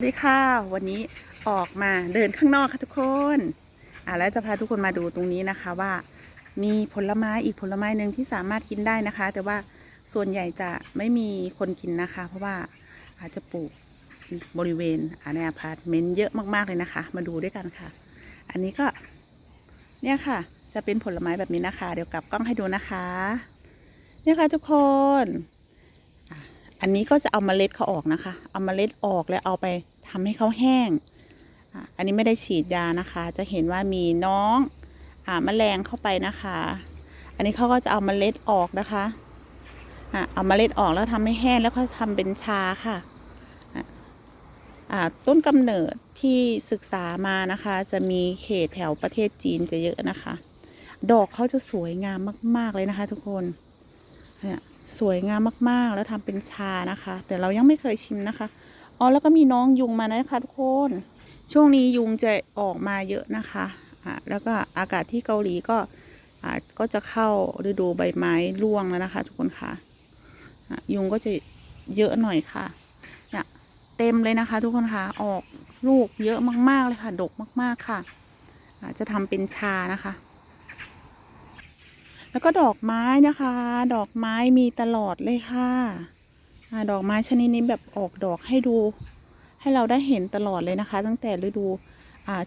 สวัสดีค่ะวันนี้ออกมาเดินข้างนอกค่ะทุกคนอ่าแล้วจะพาทุกคนมาดูตรงนี้นะคะว่า มีผลไม้อีกผลไม้หนึ่งที่สามารถกินได้นะคะ แต่ว่าส่วนใหญ่จะไม่มีคนกินนะคะ เพราะว่าอาจจะปลูกบริเวณอาในอพาร์ตเมนต์เยอะมากๆเลยนะคะ มาดูด้วยกันค่ะ อันนี้ก็เนี่ยค่ะ จะเป็นผลไม้แบบนี้นะคะ เดี๋ยวกลับกล้องให้ดูนะคะ เนี่ยค่ะทุกคนอันนี้ก็จะเอาเมล็ดเขาออกนะคะ เอาเมล็ดออกแล้วเอาไป ทำให้เขาแห้ง อันนี้ไม่ได้ฉีดยานะคะ จะเห็นว่ามีน้องอ่าแมลงเข้าไปนะคะ อันนี้เขาก็จะเอาเมล็ดออกนะคะอะเอาเมล็ดออกแล้วทำให้แห้งแล้วก็ทำเป็นชาค่ะอะต้นกำเนิดที่ศึกษามานะคะ จะมีเขตแถวประเทศจีนจะเยอะนะคะ ดอกเขาจะสวยงามมากๆเลยนะคะ ทุกคนเนี่ยสวยงามมากๆ แล้วทำเป็นชานะคะ แต่เรายังไม่เคยชิมนะคะ อ๋อแล้วก็มีน้องยุงมานะคะทุกคน ช่วงนี้ยุงจะออกมาเยอะนะคะอะแล้วก็อากาศที่เกาหลีก็อะก็จะเข้าฤดูใบไม้ร่วงแล้วนะคะ ทุกคนค่ะอะยุงก็จะเยอะหน่อยค่ะเนี่ยเต็มเลยนะคะ ทุกคนค่ะออกลูกเยอะมาก ๆ เลยค่ะ ดกมาก ๆค่ะอะจะทำเป็นชานะคะ แล้วก็ดอกไม้นะคะ ดอกไม้มีตลอดเลยค่ะ ดอกไม้ชนิดนี้แบบออกดอกให้ดู ให้เราได้เห็นตลอดเลยนะคะ ตั้งแต่ฤดู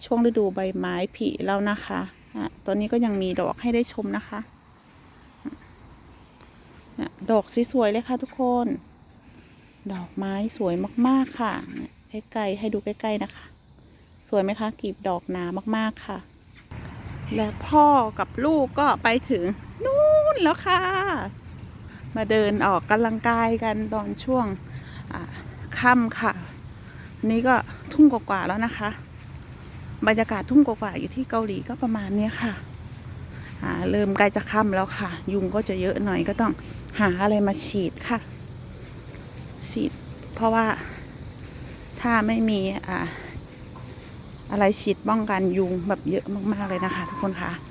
ช่วงฤดูใบไม้ผลิแล้วนะคะอะตอนนี้ก็ยังมีดอกให้ได้ชมนะคะดอกสวยๆเลยค่ะทุกคน ดอกไม้สวยมากๆค่ะใกล้ๆให้ดูใกล้ๆนะคะ สวยไหมคะกลีบดอกหนามากๆค่ะ และพ่อกับลูกก็ไปถึงนู่นแล้วค่ะ มาเดินออกกำลังกายกันตอนช่วงอ่าค่ำค่ะ นี่ก็ทุ่มกว่าๆแล้วนะคะ บรรยากาศทุ่มกว่าๆอยู่ที่เกาหลีก็ประมาณเนี้ยค่ะเริ่มใกล้จะค่ำแล้วค่ะ ยุงก็จะเยอะหน่อยก็ต้องหาอะไรมาฉีดค่ะ ฉีด เพราะว่าถ้าไม่มีออะไรฉีดป้องกันยุงแบบเยอะมากๆเลยนะคะ ทุกคนค่ะอ่า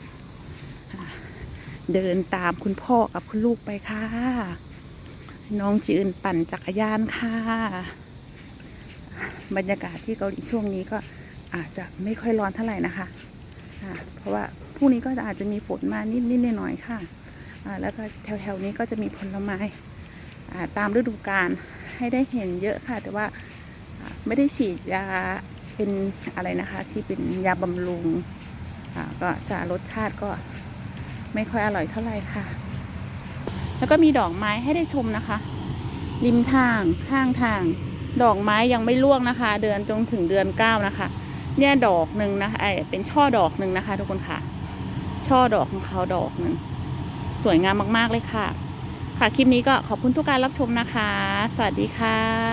เดินตามคุณพ่อกับคุณลูกไปค่ะ น้องจืนปั่นจักรยานค่ะ บรรยากาศที่เกาหลีช่วงนี้ก็อาจจะไม่ค่อยร้อนเท่าไหร่นะคะอ่าเพราะว่าพรุ่งนี้ก็อาจจะมีฝนมานิดๆหน่อยๆค่ะอ่าแล้วก็แถวๆนี้ก็จะมีผลไม้ตามฤดูกาลให้ได้เห็นเยอะค่ะ แต่ว่าไม่ได้ฉีดยาเป็นอะไรนะคะ ที่เป็นยาบำรุงก็จะรสชาติก็ ไม่ค่อยอร่อยเท่าไหร่ค่ะ แล้วก็มีดอกไม้ให้ได้ชมนะคะ ริมทางข้างทาง ดอกไม้ยังไม่ร่วงนะคะ เดือนจนถึงเดือนเก้านะคะ เนี่ยดอกหนึ่งนะคะไอเป็นช่อดอกหนึ่งนะคะ ทุกคนค่ะ ช่อดอกของเขาดอกหนึ่งสวยงามมากๆเลยค่ะ ค่ะคลิปนี้ก็ขอบคุณทุกการรับชมนะคะ สวัสดีค่ะ